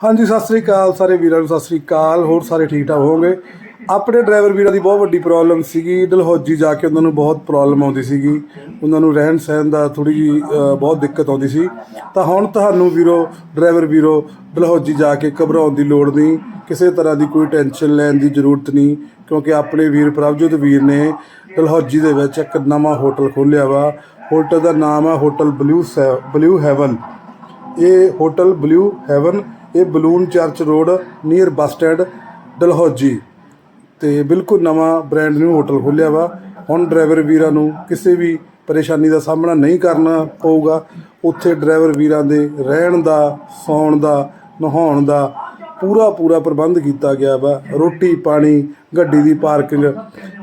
ਹਾਂਜੀ, ਸਤਿ ਸ੍ਰੀ ਅਕਾਲ ਸਾਰੇ ਵੀਰਾਂ ਨੂੰ, ਸਤਿ ਸ੍ਰੀ ਅਕਾਲ। ਹੋਰ ਸਾਰੇ ਠੀਕ ਠਾਕ ਹੋਵੋਗੇ? ਆਪਣੇ ਡਰਾਈਵਰ ਵੀਰਾਂ ਦੀ ਬਹੁਤ ਵੱਡੀ ਪ੍ਰੋਬਲਮ ਸੀਗੀ। ਡਲਹੌਜੀ ਜਾ ਕੇ ਉਹਨਾਂ ਨੂੰ ਬਹੁਤ ਪ੍ਰੋਬਲਮ ਆਉਂਦੀ ਸੀਗੀ। ਉਹਨਾਂ ਨੂੰ ਰਹਿਣ ਸਹਿਣ ਦਾ ਥੋੜੀ ਜੀ ਬਹੁਤ ਦਿੱਕਤ ਆਉਂਦੀ ਸੀ। ਤਾਂ ਹੁਣ ਤੁਹਾਨੂੰ ਵੀਰੋ, ਡਰਾਈਵਰ ਵੀਰੋ, ਡਲਹੌਜੀ ਜਾ ਕੇ ਘਬਰਾਉਣ ਦੀ ਲੋੜ ਨਹੀਂ। ਕਿਸੇ ਤਰ੍ਹਾਂ ਦੀ ਕੋਈ ਟੈਨਸ਼ਨ ਲੈਣ ਦੀ ਜ਼ਰੂਰਤ ਨਹੀਂ, ਕਿਉਂਕਿ ਆਪਣੇ ਵੀਰ, ਪ੍ਰਭਜੋਤ ਵੀਰ ਨੇ ਡਲਹੌਜੀ ਦੇ ਵਿੱਚ ਇੱਕ ਨਵਾਂ ਹੋਟਲ ਖੋਲ੍ਹਿਆ ਵਾ। ਹੋਟਲ ਦਾ ਨਾਮ ਹੈ ਹੋਟਲ ਬਲੂ ਬਲੂ ਹੈਵਨ। ਇਹ ਹੋਟਲ ਬਲੂ ਹੈਵਨ ਇਹ Balun church road near bus stand, Dalhousie. ਤੇ ਬਿਲਕੁਲ ਨਵਾਂ ਬ੍ਰਾਂਡ ਨਿਊ ਹੋਟਲ ਖੋਲ੍ਹਿਆ ਵਾ। ਹੁਣ ਡਰਾਈਵਰ ਵੀਰਾਂ ਨੂੰ ਕਿਸੇ ਵੀ ਪਰੇਸ਼ਾਨੀ ਦਾ ਸਾਹਮਣਾ ਨਹੀਂ ਕਰਨਾ ਪਊਗਾ। ਉੱਥੇ ਡਰਾਈਵਰ ਵੀਰਾਂ ਦੇ ਰਹਿਣ ਦਾ, ਸੌਣ ਦਾ, ਨਹਾਉਣ ਦਾ ਪੂਰਾ ਪੂਰਾ ਪ੍ਰਬੰਧ ਕੀਤਾ ਗਿਆ ਵਾ। ਰੋਟੀ, ਪਾਣੀ, ਗੱਡੀ ਦੀ ਪਾਰਕਿੰਗ।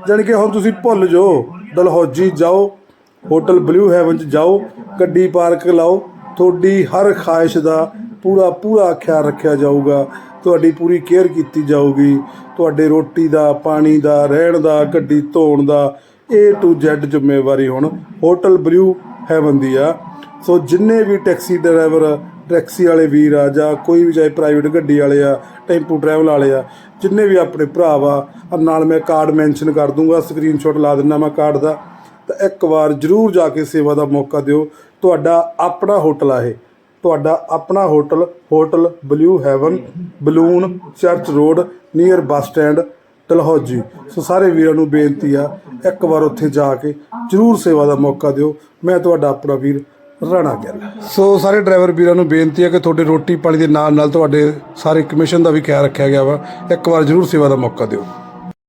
ਜਾਣੀ ਕਿ ਹੁਣ ਤੁਸੀਂ ਭੁੱਲ ਜਾਓ, ਡਲਹੌਜੀ ਜਾਓ, ਹੋਟਲ ਬਲੂ ਹੈਵਨ ਚ ਜਾਓ, ਗੱਡੀ ਪਾਰਕ ਲਾਓ, ਤੁਹਾਡੀ ਹਰ ਖਾਹਿਸ਼ ਦਾ ਪੂਰਾ ਪੂਰਾ ਖਿਆਲ ਰੱਖਿਆ ਜਾਊਗਾ। ਤੁਹਾਡੀ ਪੂਰੀ ਕੇਅਰ ਕੀਤੀ ਜਾਊਗੀ। ਤੁਹਾਡੇ ਰੋਟੀ ਦਾ, ਪਾਣੀ ਦਾ, ਰਹਿਣ ਦਾ, ਗੱਡੀ ਧੋਣ ਦਾ, A to Z ਜ਼ਿੰਮੇਵਾਰੀ ਹੁਣ ਹੋਟਲ ਬਲੂ ਹੈਵਨ ਦੀ ਆ। ਸੋ ਜਿੰਨੇ ਵੀ ਟੈਕਸੀ ਡਰਾਈਵਰ, ਟੈਕਸੀ ਵਾਲੇ ਵੀਰ ਆ ਜਾਂ ਕੋਈ ਵੀ ਚਾਹੇ ਪ੍ਰਾਈਵੇਟ ਗੱਡੀ ਵਾਲੇ ਆ, ਟੈਂਪੂ ਟਰੈਵਲ ਵਾਲੇ ਆ, ਜਿੰਨੇ ਵੀ ਆਪਣੇ ਭਰਾ ਵਾ ਨਾਲ ਮੈਂ ਕਾਰਡ ਮੈਂਸ਼ਨ ਕਰ ਦੂੰਗਾ ਸਕਰੀਨਸ਼ਾਟ ਲਾ ਦਿੰਦਾ ਮੈਂ ਕਾਰਡ ਦਾ। ਤਾਂ ਇੱਕ ਵਾਰ ਜਰੂਰ ਜਾ ਕੇ ਸੇਵਾ ਦਾ ਮੌਕਾ ਦਿਓ। ਤੁਹਾਡਾ ਆਪਣਾ ਹੋਟਲ ਆ ਇਹ। ਤੁਹਾਡਾ ਆਪਣਾ hotel hotel blue heaven, Balun church road near bus stand, Dalhousie. So ਸਾਰੇ ਵੀਰਾਂ ਨੂੰ ਬੇਨਤੀ ਆ, ਇੱਕ ਵਾਰ ਉੱਥੇ ਜਾ ਕੇ ਜਰੂਰ ਸੇਵਾ ਦਾ ਮੌਕਾ ਦਿਓ। ਮੈਂ ਤੁਹਾਡਾ ਆਪਣਾ ਵੀਰ ਰਾਣਾ ਗਿੱਲ। ਸੋ ਸਾਰੇ ਡਰਾਈਵਰ ਵੀਰਾਂ ਨੂੰ ਬੇਨਤੀ ਹੈ ਕਿ ਤੁਹਾਡੇ ਰੋਟੀ ਪਾਣੀ ਦੇ ਨਾਲ ਨਾਲ ਤੁਹਾਡੇ ਸਾਰੇ ਕਮਿਸ਼ਨ ਦਾ ਵੀ ਖਿਆਲ ਰੱਖਿਆ ਗਿਆ ਵਾ। ਇੱਕ ਵਾਰ ਜਰੂਰ ਸੇਵਾ ਦਾ ਮੌਕਾ ਦਿਓ।